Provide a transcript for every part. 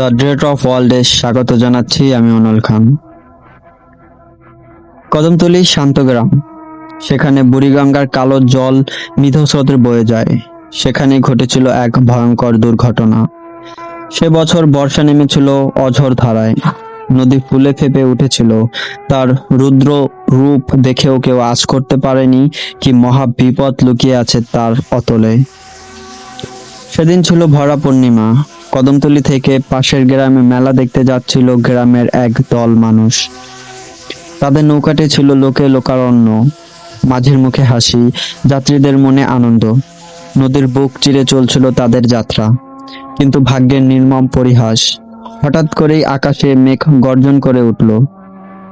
The ড্রেট of ওয়ার্ল্ডে স্বাগত জানাচ্ছি আমি অনল খান। কদমতলি শান্তগ্রাম সেখানে বুড়িগঙ্গার কালো জল মিধস্রোতে বয়ে যায়। সেখানে ঘটেছিল এক ভয়ঙ্কর দুর্ঘটনা। সে বছর বর্ষা নেমেছিল অঝর ধারায়। নদী ফুলে ফেপে উঠেছিল। তার রুদ্র রূপ দেখেও কেউ আজ করতে পারেনি কি মহা বিপদ লুকিয়ে আছে তার অতলে। সেদিন ছিল ভরা পূর্ণিমা। কদমতলি থেকে পাশের গ্রামে মেলা দেখতে যাচ্ছিল গ্রামের এক দল মানুষ। তাদের নৌকাটি ছিল লোকে লোকারণ্য, মাঝের মুখে হাসি, যাত্রীদের মনে আনন্দ। নদীর বুক চিরে চলছিল তাদের যাত্রা। কিন্তু ভাগ্যের নির্মম পরিহাস, হঠাৎ করেই আকাশে মেঘ গর্জন করে উঠল।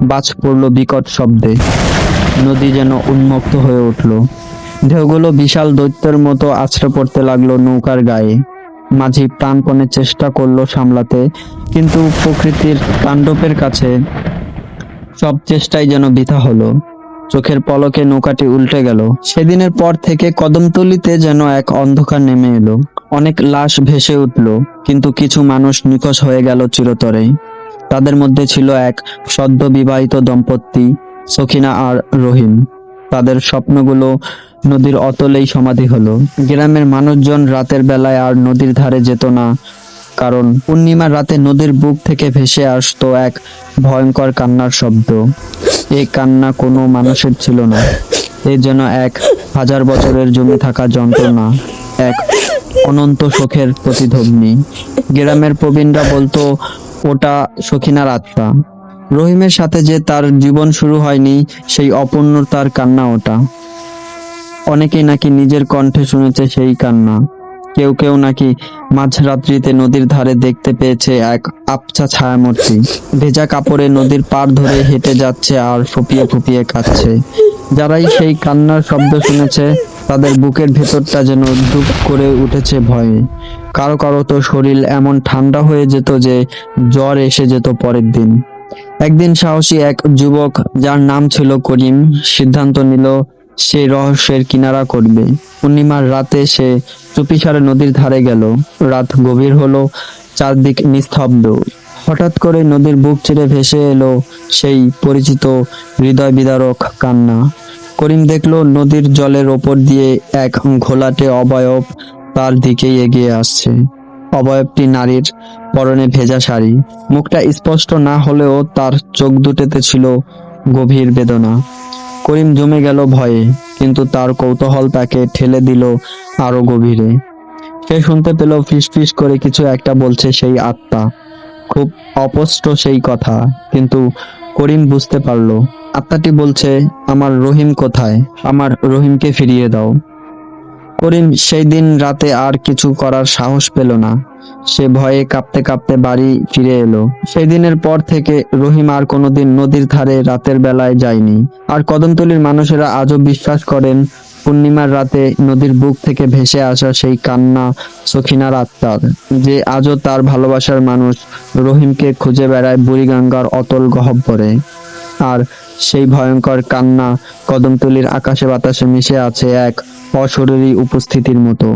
বাজ পড়ল বিকট শব্দে। নদী যেন উন্মুক্ত হয়ে উঠল। ঢেউগুলো বিশাল দৈত্যের মতো আছড়ে পড়তে লাগল নৌকার গায়ে। মাঝি প্রাণপণে চেষ্টা করল সামলাতে, কিন্তু প্রকৃতির তাণ্ডবের কাছে সব চেষ্টাই যেন বৃথা হলো। চোখের পলকে নৌকাটি উল্টে গেল। সেদিনের পর থেকে কদমতলিতে যেন এক অন্ধকার নেমে এলো। অনেক লাশ ভেসে উঠল, কিন্তু কিছু মানুষ নিখোঁজ হয়ে গেল চিরতরে। তাদের মধ্যে ছিল এক সদ্য বিবাহিত দম্পতি, সখিনা আর রহিম। তাদের স্বপ্নগুলো নদীর অতলেই সমাধি হলো। গ্রামের মানুষজন রাতের বেলায় আর নদীর ধারে যেত না, কারণ পূর্ণিমার রাতে নদীর বুক থেকে ভেসে আসতো এক ভয়ঙ্কর কান্নার শব্দ। এই কান্না কোনো মানুষের ছিল না। এ যেন এক হাজার বছরের জমে থাকা যন্ত্রণা, এক অনন্ত শোকের প্রতিধ্বনি। গ্রামের প্রবীণরা বলতো, ওটা সখিনার আত্মা। রহিমের সাথে যে তার জীবন শুরু হয়নি, সেই অপূর্ণতার কান্না ওটা। অনেকেই নাকি নিজের কণ্ঠে শুনেছে সেই কান্না। কেউ কেউ নাকি মাঝরাত্রিতে নদীর ধারে দেখতে পেয়েছে এক আবছা ছায়ামূর্তি। ভেজা কাপড়ে নদীর পার ধরে হেঁটে যাচ্ছে আর ফুপিয়ে ফুপিয়ে কাঁদছে। যারাই সেই কান্নার শব্দ শুনেছে, তাদের বুকের ভেতরটা যেন ধূপ করে উঠেছে ভয়ে। কারও কারও তো শরীর এমন ঠান্ডা হয়ে যেত যে জ্বর এসে যেত পরের দিন। একদিন সাহসী এক যুবক, যার নাম ছিল করিম, সিদ্ধান্ত নিল সেই রহস্যের কিনারা করবে। পূর্ণিমার রাতে সে চুপিসারে নদীর ধারে গেল। রাত গভীর হলো, চারদিক নিস্তব্ধ। হঠাৎ করে নদীর বুক চিরে ভেসে এলো সেই পরিচিত হৃদয় বিদারক কান্না। করিম দেখল নদীর জলের ওপর দিয়ে এক ঘোলাটে অবয়ব তার দিকেই এগিয়ে আসছে। অবয়বটি নারীর পরনে ভেজা শাড়ি। মুখটা স্পষ্ট না হলেও তার চোখ দুটেতে ছিল গভীর বেদনা। করিম জমে গেল ভয়ে, কিন্তু তার কৌতূহল তাকে ঠেলে দিল আরও গভীরে। সে শুনতে পেল ফিস করে কিছু একটা বলছে সেই আত্মা। খুব অপষ্ট সেই কথা, কিন্তু করিম বুঝতে পারল। আত্মাটি বলছে, আমার রহিম কোথায়? আমার রহিমকে ফিরিয়ে দাও। করিম সেই দিন রাতে আর কিছু করার সাহস পেল না। সে ভয়ে কাঁপতে কাঁপতে বাড়ি ফিরে এলো। সেই দিনের পর থেকে রহিম আর কোনোদিন নদীর ধারে রাতের বেলায় যায়নি। আর কদমতলির মানুষেরা আজও বিশ্বাস করেন, পূর্ণিমার রাতে নদীর বুক থেকে ভেসে আসা সেই কান্না সখিনার আত্মার। যে আজও তার ভালোবাসার মানুষ রহিমকে খুঁজে বেড়ায় বুড়িগঙ্গার অতল গহব্বরে। আর সেই ভয়ঙ্কর কান্না কদমতলির আকাশে বাতাসে মিশে আছে এক অশরীরী উপস্থিতির মতো।